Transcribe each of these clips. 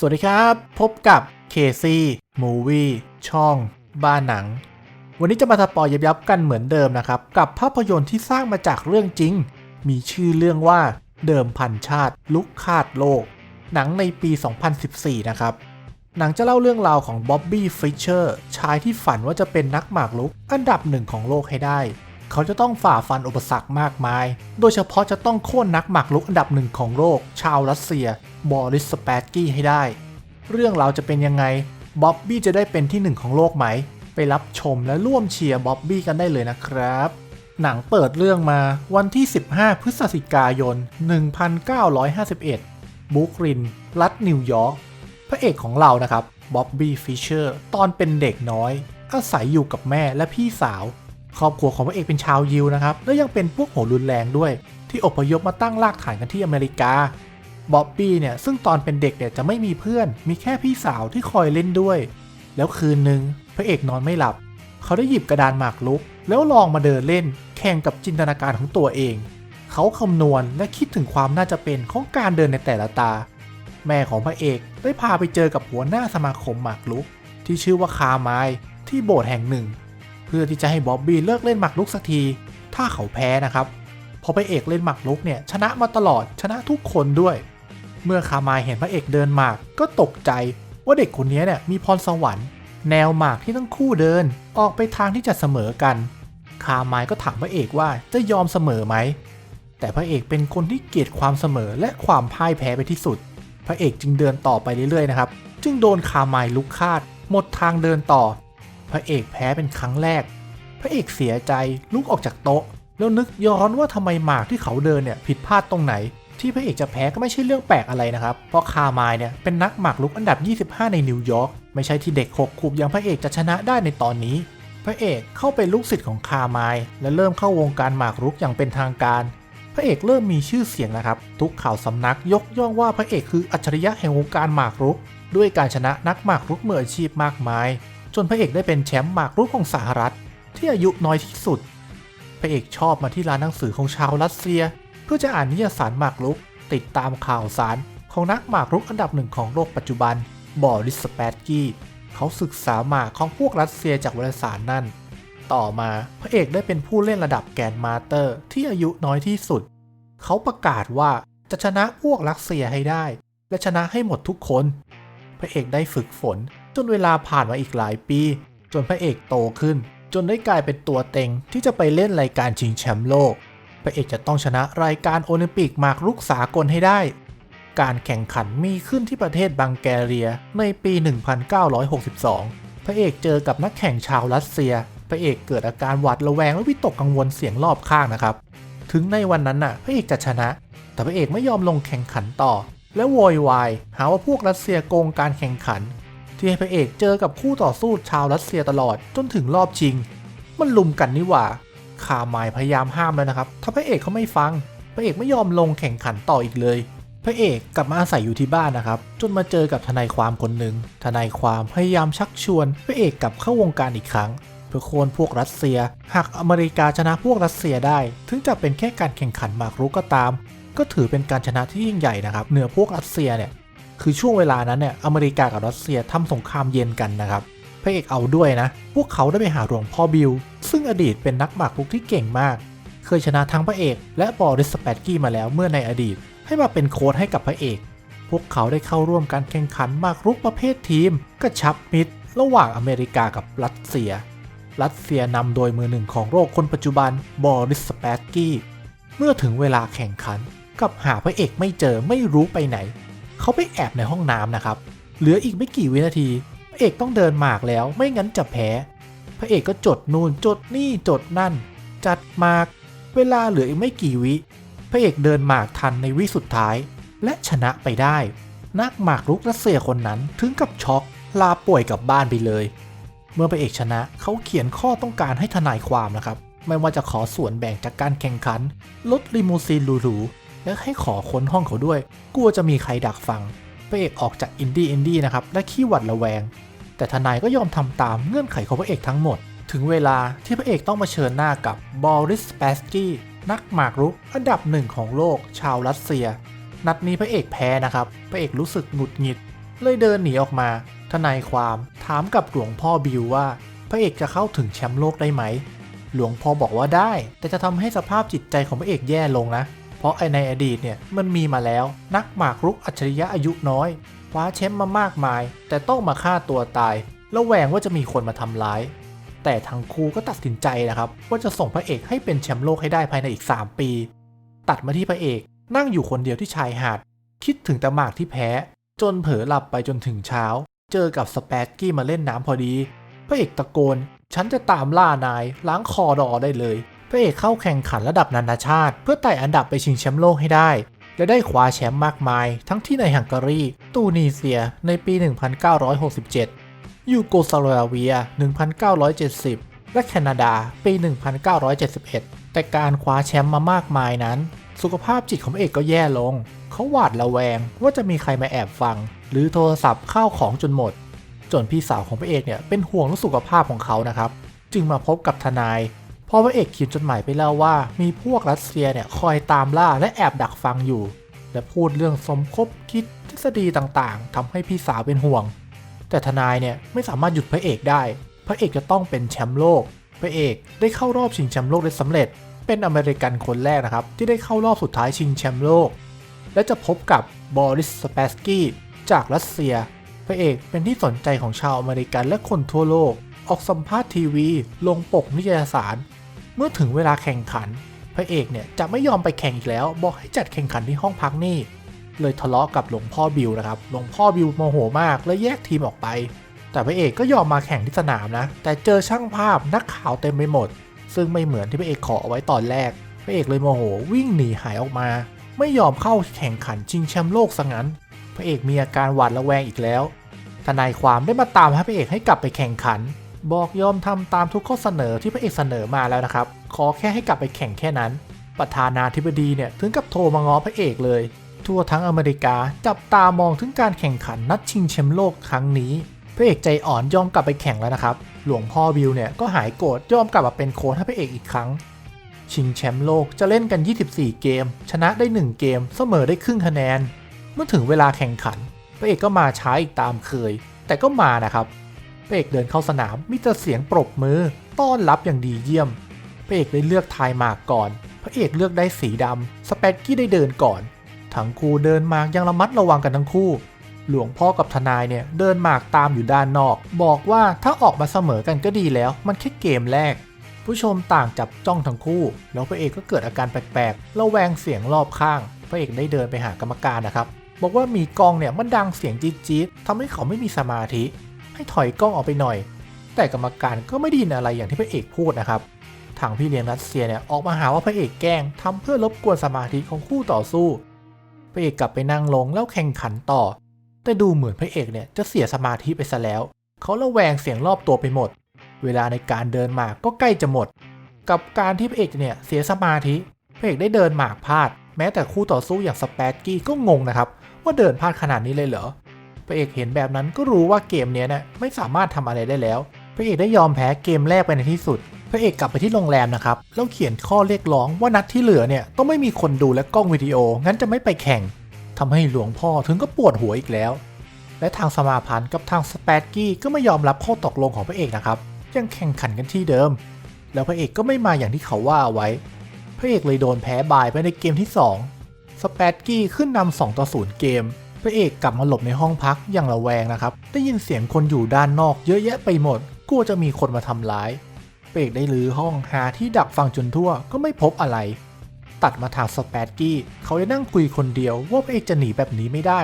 สวัสดีครับ พบกับเคซี่มูวี่ช่อง บ้านหนัง วันนี้จะมาสปอยยับยับกันเหมือนเดิมนะครับ กับภาพยนตร์ที่สร้างมาจากเรื่องจริง มีชื่อเรื่องว่าเดิมพันชาติ ลุกคาดโลก หนังในปี 2014 นะครับ หนังจะเล่าเรื่องราวของบ๊อบบี้ฟิชเชอร์ชายที่ฝันว่าจะเป็นนักหมากรุกอันดับหนึ่งของโลกให้ได้ เขาจะต้องฝ่าฟันอุปสรรคมากมาย โดยเฉพาะจะต้องโค่นนักหมากรุกอันดับหนึ่งของโลก ชาวรัสเซีย บอริสสเปตกี้ให้ได้ เรื่องราวจะเป็นยังไง บ๊อบบี้จะได้เป็นที่หนึ่งของโลกไหม ไปรับชมและร่วมเชียร์บ๊อบบี้กันได้เลยนะครับ หนังเปิดเรื่องมาวันที่ 15 พฤศจิกายน 1951 บุกริน รัฐนิวยอร์ก พระเอกของเรานะครับ บ๊อบบี้ฟิชเชอร์ ตอนเป็นเด็กน้อย อาศัยอยู่กับแม่และพี่สาว ครอบครัวของพระเอกเป็นชาวยิวนะครับ และยังเป็นพวกหัวรุนแรงด้วย ที่อพยพมาตั้งรากฐานกันที่อเมริกาบ๊อบบี้เนี่ยซึ่งตอนเป็นเด็กเนี่ยจะไม่มีเพื่อน มีแค่พี่สาวที่คอยเล่นด้วย แล้วคืนหนึ่งพระเอกนอนไม่หลับ เขาได้หยิบกระดานหมากรุก แล้วลองมาเดินเล่น แข่งกับจินตนาการของตัวเอง เขาคำนวณและคิดถึงความน่าจะเป็นของการเดินในแต่ละตา แม่ของพระเอกได้พาไปเจอกับหัวหน้าสมาคมหมากรุก ที่ชื่อว่าคาร์ไมที่โบสถ์แห่งหนึ่ง เพื่อที่จะให้บ๊อบบี้เลิกเล่นหมากรุกสักที ถ้าเขาแพ้นะครับพอพระเอกเล่นหมากรุกเนี่ยชนะมาตลอดชนะทุกคนด้วย เมื่อคามล์เห็นพระเอกเดินหมากก็ตกใจว่าเด็กคนนี้เนี่ยมีพรสวรรค์ แนวหมากที่ทั้งคู่เดินออกไปทางที่จะเสมอกัน คาร์ไมล์ก็ถามพระเอกว่าจะยอมเสมอไหมแต่พระเอกเป็นคนที่เกลียดความเสมอและความพ่ายแพ้ไปที่สุด พระเอกจึงเดินต่อไปเรื่อยๆนะครับ จึงโดนคามล์ลุกคาด หมดทางเดินต่อ พระเอกแพ้เป็นครั้งแรก พระเอกเสียใจลุกออกจากโต๊ะ แล้วนึกย้อนว่าทำไมหมากที่เขาเดินเนี่ยผิดพลาดตรงไหน ที่พระเอกจะแพ้ก็ไม่ใช่เรื่องแปลกอะไรนะครับ เพราะคาไมล์เนี่ยเป็นนักหมากรุกอันดับ 25 ในนิวยอร์กไม่ใช่ที่เด็กหกขวบอย่างพระเอกจะชนะได้ในตอนนี้ พระเอกเข้าเป็นลูกศิษย์ของคาไมล์และเริ่มเข้าวงการหมากรุกอย่างเป็นทางการพระเอกเริ่มมีชื่อเสียงนะครับ ทุกข่าวสำนักยกย่องว่าพระเอกคืออัจฉริยะแห่งวงการหมากรุก ด้วยการชนะนักหมากรุกมืออาชีพมากมาย นพระเอกได้เป็นแชมป์หมากรุกของสหรัฐที่อายุน้อยที่สุด พระเอกชอบมาที่ร้านหนังสือของชาวรัสเซีย เพื่อจะอ่านนิยสารหมากรุก ติดตามข่าวสารของนักหมากรุกอันดับหนึ่งของโลกปัจจุบัน บอริสสเปตกี้ เขาศึกษาหมากของพวกรัสเซียจากวารสารนั่น ต่อมาพระเอกได้เป็นผู้เล่นระดับแกนมาเตอร์ที่อายุน้อยที่สุด เขาประกาศว่าจะชนะพวกรัสเซียให้ได้ และชนะให้หมดทุกคน พระเอกได้ฝึกฝน จนเวลาผ่านมาอีกหลายปี จนพระเอกโตขึ้น จนได้กลายเป็นตัวเต็งที่จะไปเล่นรายการชิงแชมป์โลก พระเอกจะต้องชนะรายการโอลิมปิกหมากรุกสากลให้ได้ การแข่งขันมีขึ้นที่ประเทศบังแกเรียในปี 1962 พระเอกเจอกับนักแข่งชาวรัสเซีย พระเอกเกิดอาการหวาดระแวงและวิตกกังวลเสียงรอบข้างนะครับ ถึงในวันนั้นน่ะ พระเอกจะชนะ แต่พระเอกไม่ยอมลงแข่งขันต่อและโวยวายหาว่าพวกรัสเซียโกงการแข่งขัน ที่ให้พระเอกเจอกับคู่ต่อสู้ชาวรัสเซียตลอดจนถึงรอบชิง มันลุมกันนี่หว่าคาไมพยายามห้ามแล้วนะครับ ถ้าพระเอกเขาไม่ฟัง พระเอกไม่ยอมลงแข่งขันต่ออีกเลย พระเอกกลับมาอาศัยอยู่ที่บ้านนะครับ จนมาเจอกับทนายความคนหนึ่ง ทนายความพยายามชักชวน พระเอกกลับเข้าวงการอีกครั้ง เพื่อโค่นพวกรัสเซีย หากอเมริกาชนะพวกรัสเซียได้ ถึงจะเป็นแค่การแข่งขันหมากรุกก็ตาม ก็ถือเป็นการชนะที่ยิ่งใหญ่นะครับ เหนือพวกรัสเซียเนี่ย คือช่วงเวลานั้นเนี่ยอเมริกากับรัสเซียทำสงครามเย็นกันนะครับพระเอกเอาด้วยนะ พวกเขาได้ไปหาหลวงพ่อบิล ซึ่งอดีตเป็นนักหมากรุกที่เก่งมาก เคยชนะทั้งพระเอก และบอริสสเปตกี้มาแล้วเมื่อในอดีต ให้มาเป็นโค้ชให้กับพระเอก พวกเขาได้เข้าร่วมการแข่งขันหมากรุกประเภททีม กระชับมิตร ระหว่างอเมริกากับรัสเซีย รัสเซียนำโดยมือหนึ่งของโลกคนปัจจุบันบอริสสเปตกี้ เมื่อถึงเวลาแข่งขันกับหาพระเอกไม่เจอไม่รู้ไปไหน เขาไปแอบในห้องน้ำนะครับ เหลืออีกไม่กี่วินาที พระเอกต้องเดินหมากแล้ว ไม่งั้นจะแพ้ พระเอกก็จดนู่นจดนี่จดนั่น จัดหมาก เวลาเหลืออีกไม่กี่วิ พระเอกเดินหมากทันในวิสุดท้าย และชนะไปได้ นักหมากรุกรัสเซียคนนั้นถึงกับช็อกลาป่วยกลับบ้านไปเลย เมื่อพระเอกชนะเขาเขียนข้อต้องการให้ทนายความนะครับ ไม่ว่าจะขอส่วนแบ่งจากการแข่งขันรถลิมูซีนหรู และให้ขอค้นห้องเขาด้วย กลัวจะมีใครดักฟังพระเอกออกจากอินดี้อินดี้นะครับและขี้หวัดระแวง แต่ทนายก็ยอมทำตามเงื่อนไขของพระเอกทั้งหมด ถึงเวลาที่พระเอกต้องมาเชิญหน้ากับบอริสสเปสกี้นักหมากรุกอันดับหนึ่งของโลกชาวรัสเซีย นัดนี้พระเอกแพ้นะครับพระเอกรู้สึกหงุดหงิด เลยเดินหนีออกมา ทนายความถามกับหลวงพ่อบิวว่า พระเอกจะเข้าถึงแชมป์โลกได้ไหม หลวงพ่อบอกว่าได้ แต่จะทำให้สภาพจิตใจของพระเอกแย่ลงนะ เพราะไอในอดีตเนี่ยมันมีมาแล้ว นักหมากรุกอัจฉริยะอายุน้อยคว้าแชมป์มามากมาย แต่ต้องมาฆ่าตัวตายแล้วแหวงว่าจะมีคนมาทำร้าย แต่ทั้งครูก็ตัดสินใจนะครับว่าจะส่งพระเอกให้เป็นแชมป์โลกให้ได้ภายในอีก 3 ปี ตัดมาที่พระเอกนั่งอยู่คนเดียวที่ชายหาด คิดถึงแต่หมากที่แพ้ จนเผลอหลับไปจนถึงเช้า เจอกับสเปกกี้มาเล่นน้ำพอดี พระเอกตะโกน ฉันจะตามล่านายล้างคอดอได้เลย พระเอกเข้าแข่งขันระดับนานาชาติ เพื่อไต่อันดับไปชิงแชมป์โลกให้ได้ และได้คว้าแชมป์มากมาย ทั้งที่ในฮังการี ตูนีเซีย ในปี 1967 ยูโกสลาเวีย 1970 และแคนาดา ปี 1971 แต่การคว้าแชมป์มามากมายนั้น สุขภาพจิตของเอกก็แย่ลง เขาหวาดระแวงว่าจะมีใครมาแอบฟัง หรือโทรศัพท์เข้าของจนหมด จนพี่สาวของพระเอกเนี่ยเป็นห่วงเรื่องสุขภาพของเขานะครับ จึงมาพบกับทนาย พอพระเอกเขียนจดหมายไปเล่าว่า มีพวกรัสเซียเนี่ยคอยตามล่าและแอบดักฟังอยู่ และพูดเรื่องสมคบคิดทฤษฎีต่างๆทำให้พี่สาวเป็นห่วง แต่ทนายเนี่ยไม่สามารถหยุดพระเอกได้ พระเอกจะต้องเป็นแชมป์โลก พระเอกได้เข้ารอบชิงแชมป์โลกได้สำเร็จ เป็นอเมริกันคนแรกนะครับที่ได้เข้ารอบสุดท้ายชิงแชมป์โลก และจะพบกับบอริสสเปสกี้จากรัสเซีย พระเอกเป็นที่สนใจของชาวอเมริกันและคนทั่วโลก ออกสัมภาษณ์ทีวี ลงปกนิตยสาร เมื่อถึงเวลาแข่งขัน พระเอกเนี่ยจะไม่ยอมไปแข่งอีกแล้ว บอกให้จัดแข่งขันที่ห้องพักนี่ เลยทะเลาะกับหลวงพ่อบิวนะครับ หลวงพ่อบิวโมโหมากเลยแยกทีมออกไป แต่พระเอกก็ยอมมาแข่งที่สนามนะ แต่เจอช่างภาพนักข่าวเต็มไปหมด ซึ่งไม่เหมือนที่พระเอกขอเอาไว้ตอนแรก พระเอกเลยโมโหวิ่งหนีหายออกมา ไม่ยอมเข้าแข่งขันชิงแชมป์โลกซะงั้น พระเอกมีอาการหวาดระแวงอีกแล้ว ทนายความได้มาตามให้พระเอกให้กลับไปแข่งขัน บอกยอมทำตามทุกข้อเสนอที่พระเอกเสนอมาแล้วนะครับ ขอแค่ให้กลับไปแข่งแค่นั้น ประธานาธิบดีเนี่ยถึงกับโทรมาง้อพระเอกเลย ทั่วทั้งอเมริกาจับตามองถึงการแข่งขันนัดชิงแชมป์โลกครั้งนี้ พระเอกใจอ่อนยอมกลับไปแข่งแล้วนะครับ หลวงพ่อบิวเนี่ยก็หายโกรธยอมกลับมาเป็นโค้ชให้พระเอกอีกครั้ง ชิงแชมป์โลกจะเล่นกัน 24 เกม ชนะได้ 1 เกม เสมอได้ครึ่งคะแนน เมื่อถึงเวลาแข่งขัน พระเอกก็มาช้าอีกตามเคย แต่ก็มานะครับ พระเอกเดินเข้าสนามมีแต่เสียงปรบมือ ต้อนรับอย่างดีเยี่ยมพระเอกได้เลือกทายหมากก่อน พระเอกเลือกได้สีดำสเปกกี้ได้เดินก่อน ทั้งคู่เดินหมากยังระมัดระวังกันทั้งคู่ หลวงพ่อกับทนายเนี่ยเดินหมากตามอยู่ด้านนอก บอกว่าถ้าออกมาเสมอกันก็ดีแล้ว มันแค่เกมแรก ผู้ชมต่างจับจ้องทั้งคู่ แล้วพระเอกก็เกิดอาการแปลกๆระแวงเสียงรอบข้าง พระเอกได้เดินไปหากรรมการนะครับ บอกว่ามีกองเนี่ยมันดังเสียงจี๊ดๆทำให้เขาไม่มีสมาธิ ให้ถอยกล้องออกไปหน่อย แต่กรรมการก็ไม่ได้ยินอะไรอย่างที่พระเอกพูดนะครับ ทางพี่เลี้ยงรัสเซียเนี่ยออกมาหาว่าพระเอกแกล้งทำเพื่อรบกวนสมาธิของคู่ต่อสู้ พระเอกกลับไปนั่งลงแล้วแข่งขันต่อ แต่ดูเหมือนพระเอกเนี่ยจะเสียสมาธิไปซะแล้ว เขาระแวงเสียงรอบตัวไปหมด เวลาในการเดินหมากก็ใกล้จะหมด กับการที่พระเอกเนี่ยเสียสมาธิ พระเอกได้เดินหมากพลาด แม้แต่คู่ต่อสู้อย่างสเปซกี้ก็งงนะครับว่าเดินพลาดขนาดนี้เลยเหรอ พระเอกเห็นแบบนั้นก็รู้ว่าเกมเนี้ยเนี่ยไม่สามารถทำอะไรได้แล้ว พระเอกได้ยอมแพ้เกมแรกไปในที่สุด พระเอกกลับไปที่โรงแรมนะครับแล้วเขียนข้อเรียกร้องว่านัดที่เหลือเนี่ยต้องไม่มีคนดูและกล้องวิดีโองั้นจะไม่ไปแข่งทำให้หลวงพ่อถึงก็ปวดหัวอีกแล้ว และทางสมาพันธ์กับทางสเปซกี้ก็ไม่ยอมรับข้อตกลงของพระเอกนะครับยังแข่งขันกันที่เดิม แล้วพระเอกก็ไม่มาอย่างที่เขาว่าเอาไว้ พระเอกเลยโดนแพ้บายไปในเกมที่ 2สเปซกี้ขึ้นนำ2ต่อ0เกม พระเอกกลับมาหลบในห้องพักอย่างระแวงนะครับ ได้ยินเสียงคนอยู่ด้านนอกเยอะแยะไปหมด กลัวจะมีคนมาทำร้ายพระเอกได้รื้อห้องหาที่ดักฟังจนทั่วก็ไม่พบอะไร ตัดมาทางสเปซกี้ เขาได้นั่งคุยคนเดียวว่าพระเอกจะหนีแบบนี้ไม่ได้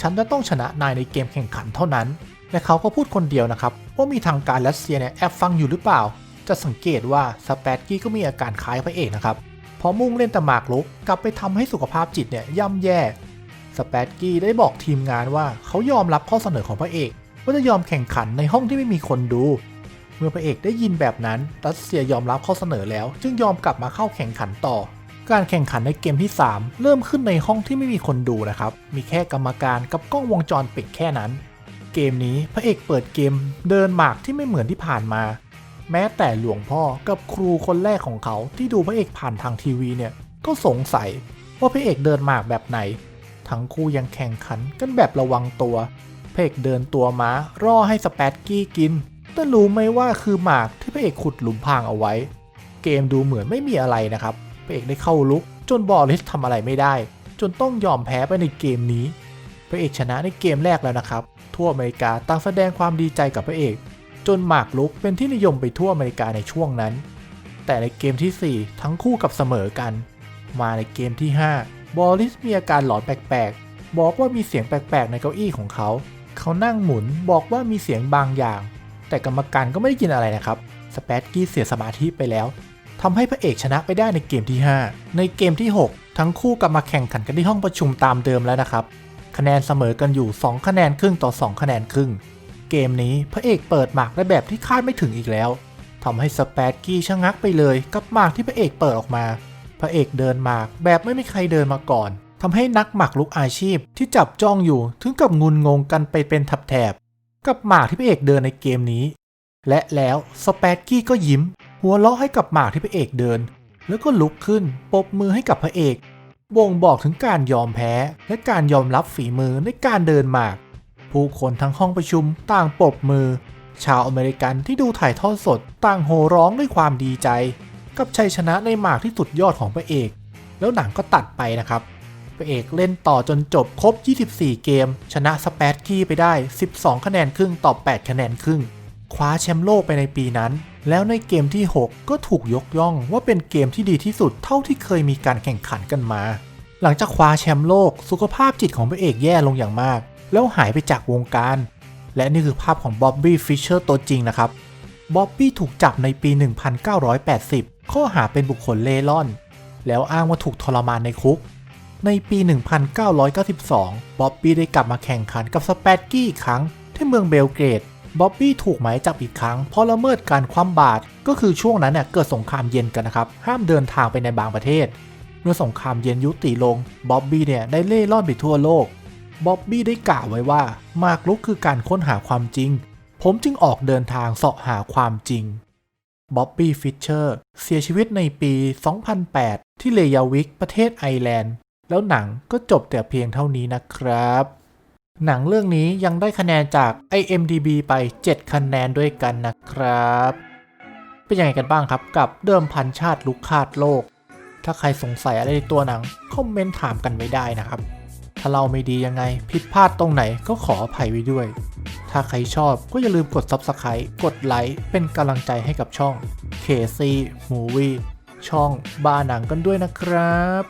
ฉันจะต้องชนะนายในเกมแข่งขันเท่านั้น และเขาก็พูดคนเดียวนะครับว่ามีทางการรัสเซียเนี่ยแอบฟังอยู่หรือเปล่า จะสังเกตว่าสเปซกี้ก็มีอาการคล้ายพระเอกนะครับเพอมุ่งเล่นต่หมากรุกกลับไปทำให้สุขภาพจิตเนี่ยย่ำแย่ สเปซกี้ได้บอกทีมงานว่าเขายอมรับข้อเสนอของพระเอกว่าจะยอมแข่งขันในห้องที่ไม่มีคนดู เมื่อพระเอกได้ยินแบบนั้น รัสเซียยอมรับข้อเสนอแล้ว จึงยอมกลับมาเข้าแข่งขันต่อ การแข่งขันในเกมที่ 3 เริ่มขึ้นในห้องที่ไม่มีคนดูนะครับ มีแค่กรรมการกับกล้องวงจรปิดแค่นั้น เกมนี้พระเอกเปิดเกม เดินหมากที่ไม่เหมือนที่ผ่านมา แม้แต่หลวงพ่อกับครูคนแรกของเขาที่ดูพระเอกผ่านทางทีวีเนี่ยก็สงสัยว่าพระเอกเดินหมากแบบไหน ทั้งคู่ยังแข่งขันกันแบบระวังตัว พระเอกเดินตัวม้า ร่อให้สแปดกี้กิน แต่รู้ไหมว่าคือหมากที่พระเอกขุดหลุมพรางเอาไว้ เกมดูเหมือนไม่มีอะไรนะครับ พระเอกได้เข้าลุก จนบอลิสทำอะไรไม่ได้ จนต้องยอมแพ้ไปในเกมนี้ พระเอกชนะในเกมแรกแล้วนะครับ ทั่วอเมริกาต่างแสดงความดีใจกับพระเอก จนหมากลุกเป็นที่นิยมไปทั่วอเมริกาในช่วงนั้น แต่ในเกมทีสี่4 ทั้งคู่กับเสมอกัน มาในเกมที่ 5 บอลิสมีอาการหลอนแปลกๆ บอกว่ามีเสียงแปลกๆ ในเก้าอี้ของเขา เขานั่งหมุนบอกว่ามีเสียงบางอย่าง แต่กรรมการก็ไม่ได้ยินอะไรนะครับ สเปซกี้เสียสมาธิไปแล้วทำให้พระเอกชนะไปได้ในเกมที่ 5 ในเกมที่ 6 ทั้งคู่กลับมาแข่งขันกันที่ห้องประชุมตามเดิมแล้วนะครับ คะแนนเสมอกันอยู่ 2 คะแนนครึ่งต่อ 2 คะแนนครึ่ง เกมนี้พระเอกเปิดหมากได้แบบที่คาดไม่ถึงอีกแล้วทำให้สเปซกี้ชะงักไปเลยกับหมากที่พระเอกเปิดออกมา พระเอกเดินหมาก แบบไม่มีใครเดินมาก่อนทำให้นักหมากลุกอาชีพที่จับจ้องอยู่ถึงกับงุนงงกันไปเป็นทับแถบ กับหมากที่พระเอกเดินในเกมนี้ และแล้วสเปซกี้ก็ยิ้ม หัวเราะให้กับหมากที่พระเอกเดิน แล้วก็ลุกขึ้นปรบมือให้กับพระเอกบ่งบอกถึงการยอมแพ้และการยอมรับฝีมือในการเดินหมาก ผู้คนทั้งห้องประชุมต่างปรบมือ ชาวอเมริกันที่ดูถ่ายทอดสดต่างโห่ร้องด้วยความดีใจ กับชัยชนะในหมากที่สุดยอดของพระเอก แล้วหนังก็ตัดไปนะครับ พระเอกเล่นต่อจนจบครบ 24 เกม ชนะสเปซกี้ไปได้ 12 คะแนนครึ่งต่อ 8 คะแนนครึ่ง คว้าแชมป์โลกไปในปีนั้น แล้วในเกมที่ 6 ก็ถูกยกย่องว่าเป็นเกมที่ดีที่สุดเท่าที่เคยมีการแข่งขันกันมา หลังจากคว้าแชมป์โลก สุขภาพจิตของพระเอกแย่ลงอย่างมาก แล้วหายไปจากวงการ และนี่คือภาพของบ๊อบบี้ฟิชเชอร์ตัวจริงนะครับ บ๊อบบี้ถูกจับในปี 1980 ข้อหาเป็นบุคคลเล่ร่อน แล้วอ้างว่าถูกทรมานในคุก ในปี 1992 บ๊อบบี้ได้กลับมาแข่งขันกับสเปดกี้อีกครั้ง ที่เมืองเบลเกรด บ๊อบบี้ถูกหมายจับอีกครั้งเพราะละเมิดการคว่ำบาตร ก็คือช่วงนั้นเนี่ยเกิดสงครามเย็นกันนะครับ ห้ามเดินทางไปในบางประเทศ เมื่อสงครามเย็นยุติลง บ๊อบบี้เนี่ยได้เล่ร่อนไปทั่วโลก บ๊อบบี้ได้กล่าวไว้ว่า มากลุกคือการค้นหาความจริง ผมจึงออกเดินทางเสาะหาความจริง บ๊อบบี้ฟิชเชอร์ เสียชีวิตในปี 2008 ที่เลยาวิกประเทศไอร์แลนด์ แล้วหนังก็จบแต่เพียงเท่านี้นะครับ หนังเรื่องนี้ยังได้คะแนนจาก IMDB ไป 7 คะแนนด้วยกันนะครับ เป็นยังไงกันบ้างครับกับเดิมพันชาติลุกคาดโลก ถ้าใครสงสัยอะไรในตัวหนัง คอมเมนต์ถามกันไว้ได้นะครับ ถ้าเราไม่ดียังไงผิดพลาดตรงไหนก็ขออภัยไว้ด้วย ถ้าใครชอบก็อย่าลืมกด Subscribe กดไลค์เป็นกำลังใจให้กับช่อง KC Movie ช่องบาหนังกันด้วยนะครับ